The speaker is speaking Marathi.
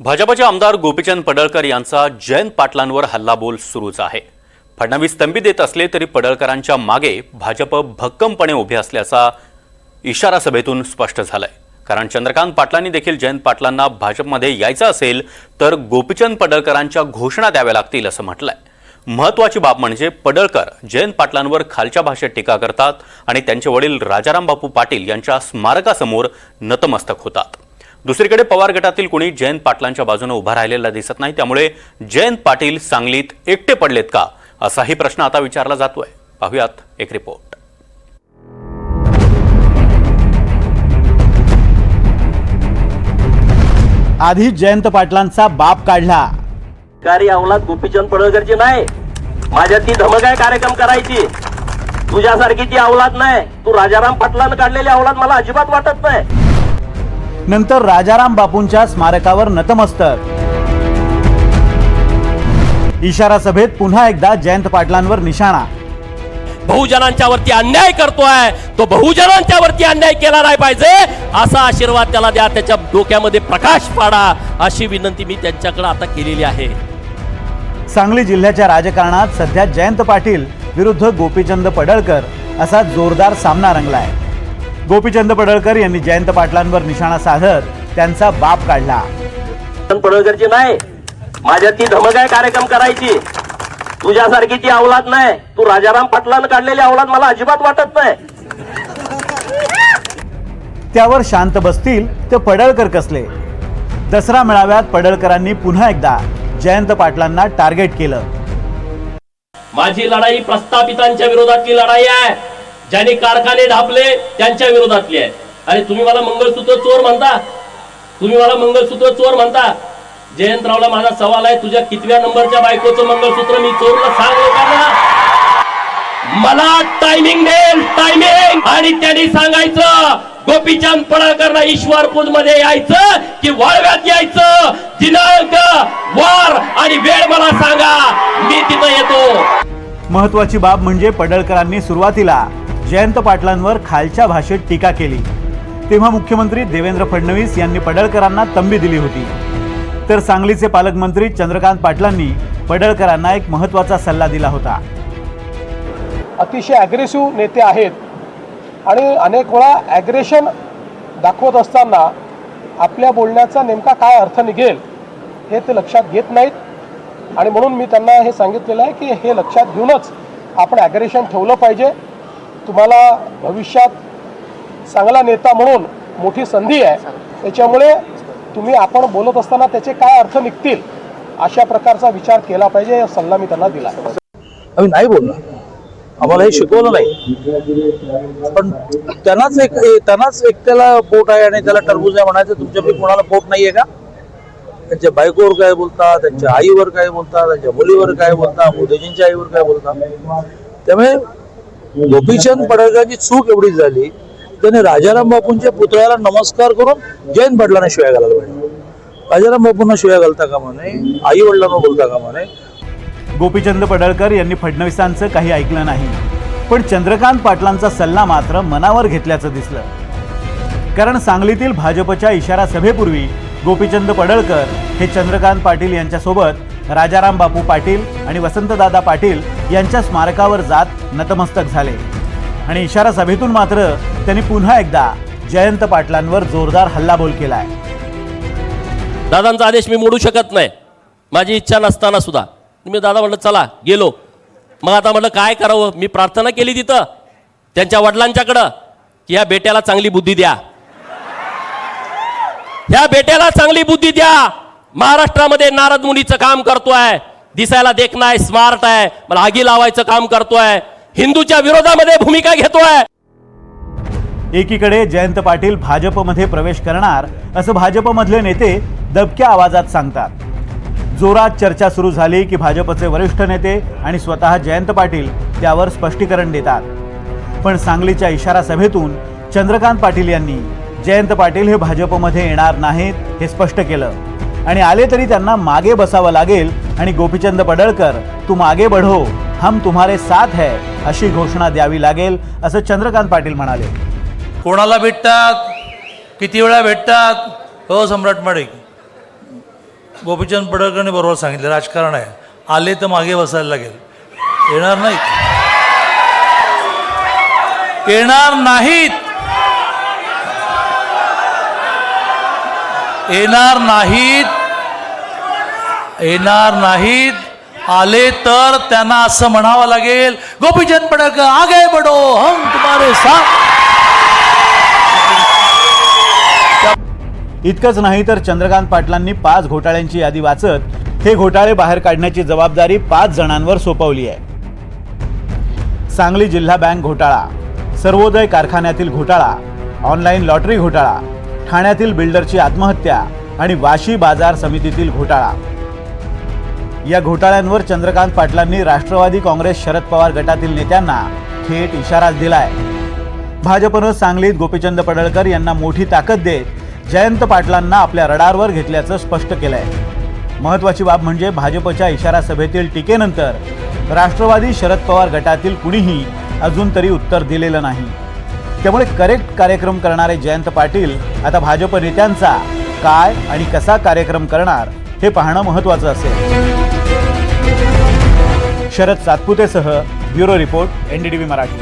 भाजपचे आमदार गोपीचंद पडळकर यांचा जयंत पाटलांवर हल्लाबोल सुरूच आहे. फडणवीस तंबी देत असले तरी पडळकरांच्या मागे भाजप भक्कमपणे उभे असल्याचा इशारा सभेतून स्पष्ट झालाय. कारण चंद्रकांत पाटलांनी देखील जयंत पाटलांना भाजपमध्ये यायचं असेल तर गोपीचंद पडळकरांच्या घोषणा द्याव्या लागतील असं म्हटलंय. महत्वाची बाब म्हणजे पडळकर जयंत पाटलांवर खालच्या भाषेत टीका करतात आणि त्यांचे वडील राजाराम बापू पाटील यांच्या स्मारकासमोर नतमस्तक होतात. दुसरीकडे पवार गटातील कुणी जयंत पाटलांच्या बाजूने उभा राहिलेला दिसत नाही त्यामुळे जयंत पाटील सांगलीत एकटे पडलेत का? असाही प्रश्न आता विचारला जातोय. पाहुयात एक रिपोर्ट. आधी जयंत पाटलांचा बाप काढला. कारी अवलाद गोपीचंद पडळकरची नाही. माझ्यात ती धमक आहे कार्यक्रम करायची. तुझ्यासारखी ती अवलाद नाही. तू राजाराम पाटलानं काढलेली अवलाद मला अजिबात वाटत नाही. नंतर राजाराम बापूंच्या स्मारकावर नतमस्तक. इशारा सभेत पुन्हा एकदा जयंत पाटलांवर निशाणा. बहुजनांच्या वरती अन्याय करतोय. तो बहुजनांच्या वरती अन्याय केला नाही पाहिजे. असा आशीर्वाद त्याला द्या. त्याच्या डोक्यामध्ये प्रकाश पाडा अशी विनंती मी त्यांच्याकडे आता केलेली आहे. सांगली जिल्ह्याच्या राजकारणात सध्या जयंत पाटील विरुद्ध गोपीचंद पडळकर असा जोरदार सामना रंगलाय. गोपीचंद पडळकर यांनी जयंत पाटलांवर निशाणा साधत त्यांचा बाप काढला. पडळकरची नाही. माझ्यात ती धमक आहे कार्यक्रम करायची. तुझ्यासारखी ती अवलाद नाही. तू राजाराम पाटलानं काढलेली अवलाद मला अजिबात वाटत नाही. त्यावर शांत बसतील ते पडळकर कसले? दसरा मेळाव्यात पडळकरांनी पुन्हा एकदा जयंत पाटलांना टार्गेट केलं. माझी लढाई प्रस्थापितांच्या विरोधातली लढाई आहे. ज्यांनी कारखाने ढापले त्यांच्या विरोधातले आहे. अरे तुम्ही मला मंगळसूत्र चोर म्हणता? तुम्ही मला मंगळसूत्र चोर म्हणता? जयंतरावला माझा सवाल आहे तुझ्या कितव्या नंबरच्या बायकोचं मंगळसूत्र मी चोरला सांग लोकांना? मला टायमिंग देईल टायमिंग आणि त्यांनी सांगायचं गोपीचंद पडळकरला ईश्वरपूरमध्ये यायचं की वाळव्यात यायचं? दिनांक वार आणि वेळ मला सांगा. मी तिथं येतो. महत्वाची बाब म्हणजे पडळकरांनी सुरुवातीला जयंत पाटलांवर खालच्या भाषेत टीका केली. तेव्हा मुख्यमंत्री देवेंद्र फडणवीस यांनी पडळकरांना तंबी दिली होती. तर सांगलीचे पालकमंत्री चंद्रकांत पाटलांनी पडळकरांना एक महत्त्वाचा सल्ला दिला होता. अतिशय ॲग्रेसिव्ह नेते आहेत. आणि अनेक वेळा ॲग्रेशन दाखवत असताना आपल्या बोलण्याचा नेमका काय अर्थ निघेल हे ते लक्षात घेत नाहीत. आणि म्हणून मी त्यांना हे सांगितलेलं आहे की हे लक्षात घेऊनच आपण ॲग्रेशन ठेवलं पाहिजे. तुम्हाला भविष्यात चांगला नेता म्हणून मोठी संधी आहे. त्याच्यामुळे तुम्ही आपण बोलत असताना त्याचे काय अर्थ निघतील अशा प्रकारचा विचार केला पाहिजे सल्ला मी त्यांना दिला आम्ही नाही बोलणार. आम्हाला हे शिकवलं नाही. पण त्यांनाच एक त्यांनाच त्यांनाच एकट्याला पोट आहे आणि त्याला टरबूज आहे म्हणायचं तुमच्यापैकी कोणाला पोट नाहीये का? त्यांच्या बायकोवर काय बोलता त्यांच्या आईवर काय बोलता त्यांच्या मुलीवर काय बोलता मोदीजींच्या आईवर काय बोलता त्यामुळे गोपीचंद पडळकरांची चूक एवढी झाली त्याने राजाराम बापूंच्या पुतळ्याला नमस्कार करून जैन भटलांना शिवाय घालायला पाहिजे राजाराम बापूंना शिवाय घालता कामा नये आई वडिलांना बोलता कामा नये. गोपीचंद पडळकर यांनी फडणवीसांचं काही ऐकलं नाही पण चंद्रकांत पाटलांचा सल्ला मात्र मनावर घेतल्याचं दिसलं. कारण सांगलीतील भाजपच्या इशारा सभेपूर्वी गोपीचंद पडळकर हे चंद्रकांत पाटील यांच्यासोबत राजाराम बापू पाटील आणि वसंतदादा पाटील यांच्या स्मारकावर जात नतमस्तक झाले. आणि इशारा सभेतून मात्र त्यांनी पुन्हा एकदा जयंत पाटलांवर जोरदार हल्लाबोल केलाय. दादांचा आदेश मी मोडू शकत नाही. माझी इच्छा नसताना सुद्धा. मी दादा म्हटलं चला गेलो. मग आता म्हटलं काय करावं? मी प्रार्थना केली तिथं त्यांच्या वडिलांच्याकडं की या बेट्याला चांगली बुद्धी द्या. ह्या बेट्याला चांगली बुद्धी द्या. महाराष्ट्रामध्ये नारद मुनीचं काम करतोय. दिसायला देखणं आहे स्मार्ट आहे. मला आगी लावायचं काम करतोय. हिंदूच्या विरोधामध्ये भूमिका घेतोय. एकीकडे जयंत पाटील भाजपमध्ये प्रवेश करणार असं भाजपमधले नेते दबक्या आवाजात सांगतात. जोरात चर्चा सुरू झाली की भाजपचे वरिष्ठ नेते आणि स्वतः जयंत पाटील त्यावर स्पष्टीकरण देतात. पण सांगलीच्या इशारा सभेतून चंद्रकांत पाटील यांनी जयंत पाटील हे भाजपमध्ये येणार नाहीत हे स्पष्ट केलं. आणि आले तरी त्यांना मागे बसावं लागेल. आणि गोपीचंद पडळकर तू मागे बढो. हम तुम्हारे साथ है अशी घोषणा द्यावी लागेल असं चंद्रकांत पाटील म्हणाले. कोणाला भेटतात? किती वेळा भेटतात? हो सम्राट मडे. गोपीचंद पडळकरने बरोबर सांगितलं राजकारण आहे. आले तर मागे बसायला लागेल. येणार नाहीत. येणार नाहीत. येणार नाहीत येणार नाहीत आले तर त्यांना असं म्हणावं लागेल गोपीचंद पडक आगे बडो हम तुम्हारे साथ. इतकंच नाही तर चंद्रकांत पाटलांनी पाच घोटाळ्यांची यादी वाचत हे घोटाळे बाहेर काढण्याची जबाबदारी पाच जणांवर सोपवली आहे. सांगली जिल्हा बँक घोटाळा सर्वोदय कारखान्यातील घोटाळा ऑनलाईन लॉटरी घोटाळा ठाण्यातील बिल्डरची आत्महत्या आणि वाशी बाजार समितीतील घोटाळा. या घोटाळ्यांवर चंद्रकांत पाटलांनी राष्ट्रवादी काँग्रेस शरद पवार गटातील नेत्यांना थेट इशाराच दिलाय. भाजपनं सांगलीत गोपीचंद पडळकर यांना मोठी ताकद देत जयंत पाटलांना आपल्या रडारवर घेतल्याचं स्पष्ट केलंय. महत्वाची बाब म्हणजे भाजपच्या इशारा सभेतील टीकेनंतर राष्ट्रवादी शरद पवार गटातील कुणीही अजून तरी उत्तर दिलेलं नाही. त्यामुळे करेक्ट कार्यक्रम करणारे जयंत पाटील आता भाजप नेत्यांचा काय आणि कसा कार्यक्रम करणार हे पाहणं महत्वाचं असेल. शरद सातपुतेसह ब्युरो रिपोर्ट एनडीटीव्ही मराठी.